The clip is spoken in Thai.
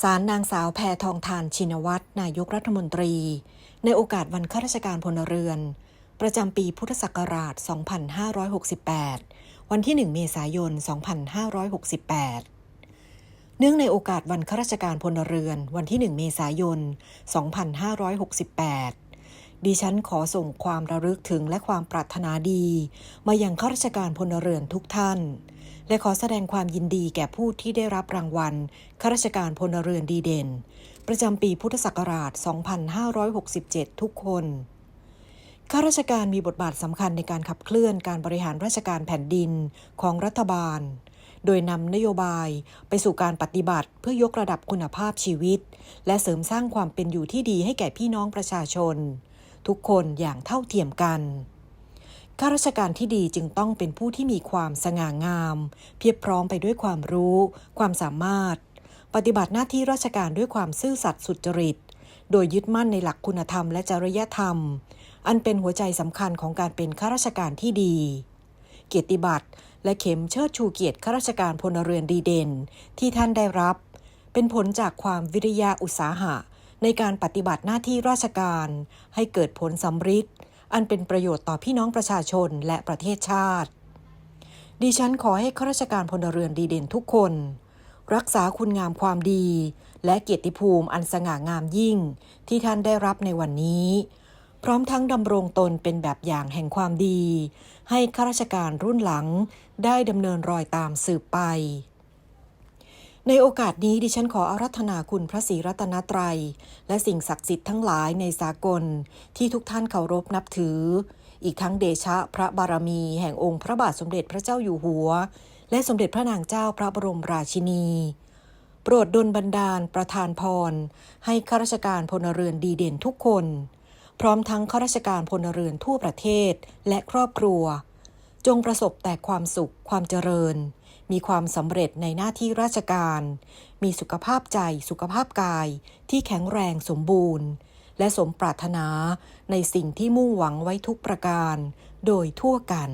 สารนางสาวแพทองทานชินวัตรนายกรัฐมนตรี ในโอกาสวันข้าราชการพลเรือน ประจำปีพุทธศักราช 2568 วันที่ 1 เมษายน 2568 เนื่องในโอกาสวันข้าราชการพลเรือน วันที่ 1 เมษายน 2568 ดิฉันขอส่งความระลึกถึงและความปรารถนาดี มายังข้าราชการพลเรือนทุกท่าน และขอแสดงความยินดีแก่ผู้ที่ได้รับรางวัลข้าราชการพลเรือนดีเด่น ประจำปีพุทธศักราช 2567 ทุกคนข้าราชการมีบทบาทสำคัญในการขับเคลื่อนการบริหารราชการแผ่นดินของรัฐบาล โดยนำนโยบายไปสู่การปฏิบัติเพื่อยกระดับคุณภาพชีวิต และเสริมสร้างความเป็นอยู่ที่ดีให้แก่พี่น้องประชาชน ทุกคนอย่างเท่าเทียมกันข้าราชการที่ดีจึงต้องเป็นผู้ที่มีความสง่างาม เพียบพร้อมไปด้วยความรู้ ความสามารถ ปฏิบัติหน้าที่ราชการด้วยความซื่อสัตย์สุจริต โดยยึดมั่นในหลักคุณธรรมและจริยธรรม อันเป็นหัวใจสำคัญของการเป็นข้าราชการที่ดี เกียรติบัตรและเข็มเชิดชูเกียรติข้าราชการพลเรือนดีเด่น ที่ท่านได้รับ เป็นผลจากความวิริยะอุตสาหะ ในการปฏิบัติหน้าที่ราชการ ให้เกิดผลสำฤทธิ์อันเป็นประโยชน์ต่อพี่น้องประชาชนและประเทศชาติ ดิฉันขอให้ข้าราชการพลเรือนดีเด่นทุกคน รักษาคุณงามความดี และเกียรติภูมิอันสง่างามยิ่ง ที่ท่านได้รับในวันนี้ พร้อมทั้งดำรงตนเป็นแบบอย่างแห่งความดี ให้ข้าราชการรุ่นหลังได้ดำเนินรอยตามสืบไป ในโอกาสนี้ดิฉันขออารัธนาคุณพระศรีรัตนตรัย และสิ่งศักดิ์สิทธิ์ทั้งหลายในสากล ที่ทุกท่านเคารพนับถือ อีกทั้งเดชะพระบารมีแห่งองค์พระบาทสมเด็จพระเจ้าอยู่หัว และสมเด็จพระนางเจ้าพระบรมราชินี โปรดดลบันดาลประทานพร ให้ข้าราชการพลเรือนดีเด่นทุกคน พร้อมทั้งข้าราชการพลเรือนทั่วประเทศและครอบครัว จงประสบแต่ความสุขความเจริญ มีความสำเร็จในหน้าที่ราชการ มีสุขภาพใจสุขภาพกายที่แข็งแรงสมบูรณ์ และสมปรารถนาในสิ่งที่มุ่งหวังไว้ทุกประการ โดยทั่วกัน